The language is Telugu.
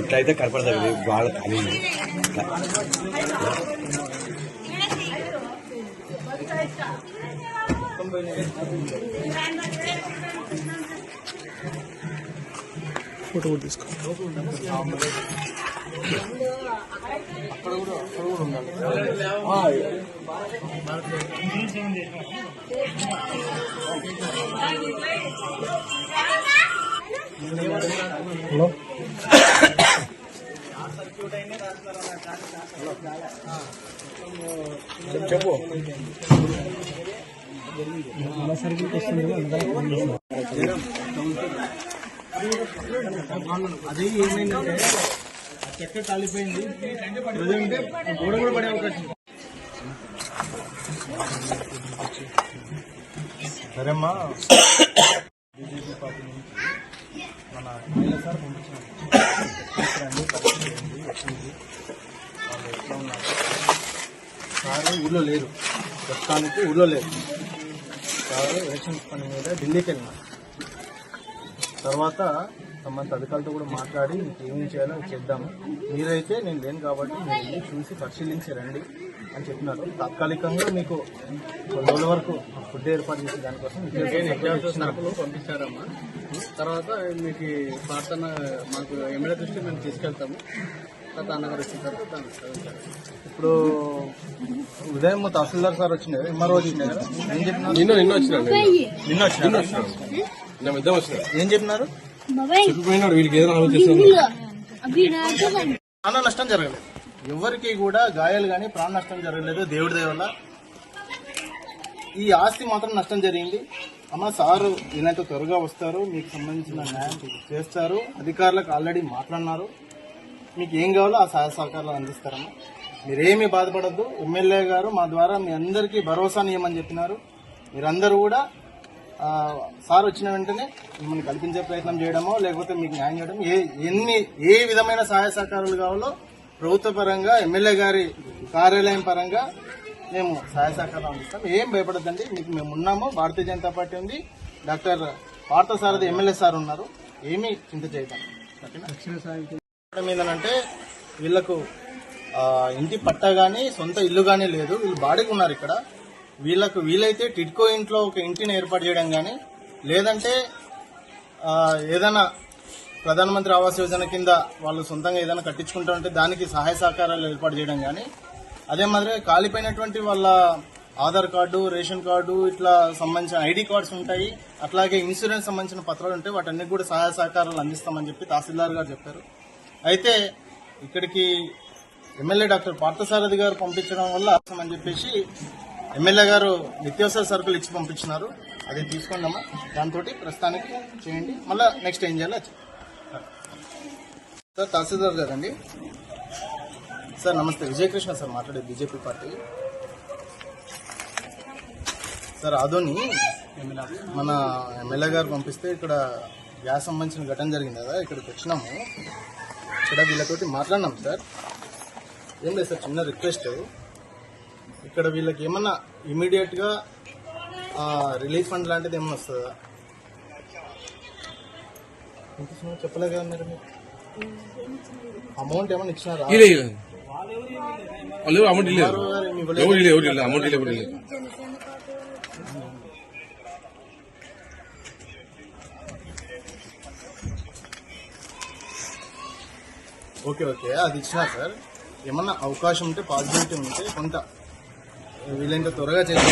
ఇట్లయితే కనపడదు వాళ్ళ ఖాళీ ఫోటో కూడా తీసుకో హలో. చెప్పు అది ఏమైందంటే ఆ చెక్క కాలిపోయింది ప్రజెంట్ గోడ కూడా పడే అవకాశం సరేమ్మా బీజేపీ పార్టీ నుంచి మన ఎమ్మెల్యే సార్ పంపించారు ఉన్నారు సార్ ఊళ్ళో లేరు ప్రస్తుతానికి ఊళ్ళో లేరు సార్ ఎలక్షన్ పని మీద ఢిల్లీకి వెళ్ళినారు తర్వాత సంబంధిత అధికారులతో కూడా మాట్లాడి మీకు ఏమేం చేయాలో చేద్దాము. మీరైతే నేను లేను కాబట్టి మీరు చూసి పరిశీలించి రండి అని చెప్పినారు. తాత్కాలికంగా మీకు కొన్ని రోజుల వరకు ఫుడ్ ఏర్పాటు చేసే దానికోసం పంపించారమ్మా. తర్వాత మీకు ప్రార్థన మాకు ఎమ్మెల్యే దృష్టి మేము తీసుకెళ్తాము. తర్వాత అన్నగారు వచ్చిన తర్వాత దాన్ని చదువుతారు. ఇప్పుడు ఉదయం తహసీల్దార్ సార్ వచ్చినారు ఎంఆర్ఓ వచ్చినారు. కదా ఏం చెప్పినారు? నిన్న నిన్న వచ్చినాడు నిన్న? వచ్చినారు? నిన్న ఇద్దరం వచ్చినాడు ఏం చెప్పినారు? చెప్పిపోయినాడు వీళ్ళకి ఏదైనా ప్రాణ నష్టం జరగలేదు. ఎవరికి కూడా గాయాలు కానీ ప్రాణ నష్టం జరగలేదు. దేవుడి దయ వల్ల. ఈ ఆస్తి మాత్రం నష్టం జరిగింది. అమ్మ సారు ఈయనతో త్వరగా వస్తారు. మీకు సంబంధించిన న్యాయం చేస్తారు. అధికారులకు ఆల్రెడీ మాట్లాడినారు. మీకు ఏం కావాలో ఆ సహాయ సహకారాలు అందిస్తారమ్మా. మీరేమీ బాధపడద్దు. ఎమ్మెల్యే గారు మా ద్వారా మీ అందరికీ భరోసా నియమని చెప్పినారు. మీరందరూ కూడా సార్ వచ్చిన వెంటనే మిమ్మల్ని కల్పించే ప్రయత్నం చేయడమో లేకపోతే మీకు న్యాయం చేయడం ఏ ఎన్ని ఏ విధమైన సహాయ సహకారాలు కావాలో ప్రభుత్వ పరంగా ఎమ్మెల్యే గారి కార్యాలయం పరంగా మేము సహాయ సహకారం అందిస్తాం. ఏం భయపడద్దండి. మీకు మేము ఉన్నాము. భారతీయ జనతా పార్టీ ఉంది. డాక్టర్ పార్థసారథి ఎమ్మెల్యే సార్ ఉన్నారు. ఏమీ చింత చేయకండి. ఓకేనా ఏంటంటే వీళ్ళకు ఇంటి పట్టా కానీ సొంత ఇల్లు కానీ లేదు. వీళ్ళు బాడీకి ఉన్నారు ఇక్కడ. వీళ్ళకు వీలైతే టిడ్కో ఇంట్లో ఒక ఇంటిని ఏర్పాటు చేయడం కానీ లేదంటే ఏదైనా ప్రధానమంత్రి ఆవాస్ యోజన కింద వాళ్ళు సొంతంగా ఏదైనా కట్టించుకుంటూ ఉంటే దానికి సహాయ సహకారాలు ఏర్పాటు చేయడం కానీ అదే మాదిరిగా కాలిపోయినటువంటి వాళ్ళ ఆధార్ కార్డు రేషన్ కార్డు ఇట్లా సంబంధించిన ఐడి కార్డ్స్ ఉంటాయి. అట్లాగే ఇన్సూరెన్స్ సంబంధించిన పత్రాలు ఉంటాయి వాటన్నిటి కూడా సహాయ సహకారాలు అందిస్తామని చెప్పి తహసీల్దార్ గారు చెప్పారు. అయితే ఇక్కడికి ఎమ్మెల్యే డాక్టర్ పార్థసారథి గారు పంపించడం వల్ల అని చెప్పేసి ఎమ్మెల్యే గారు నిత్యావసర సరుకులు ఇచ్చి పంపించినారు. అది తీసుకుందామా? దాంతో ప్రస్తుతానికి చేయండి. మళ్ళీ నెక్స్ట్ ఏం చేయాలి సార్ తహసీల్దార్ గారండి. సార్ నమస్తే. విజయకృష్ణ సార్ మాట్లాడేది బీజేపీ పార్టీ. సార్ అదోని మన ఎమ్మెల్యే గారు పంపిస్తే ఇక్కడ గ్యాస్ సంబంధించిన ఘటన జరిగింది కదా ఇక్కడికి వచ్చినాము. ఇక్కడ వీళ్ళతోటి మాట్లాడినాం సార్. ఏం లేదు సార్ చిన్న రిక్వెస్ట్. ఇక్కడ వీళ్ళకి ఏమన్నా ఇమీడియట్గా రిలీఫ్ ఫండ్ లాంటిది ఏమన్నా వస్తుందా? ఎంత సమయం చెప్పలే కదా మీరు అమౌంట్ ఏమన్నా ఇచ్చినారా? అమౌంట్ ఇల్లేదు ఓకే ఓకే. అది ఇచ్చినా సార్. ఏమన్నా అవకాశం ఉంటే పాజిబిలిటీ ఉంటే కొంత వీలైనంత త్వరగా చేసి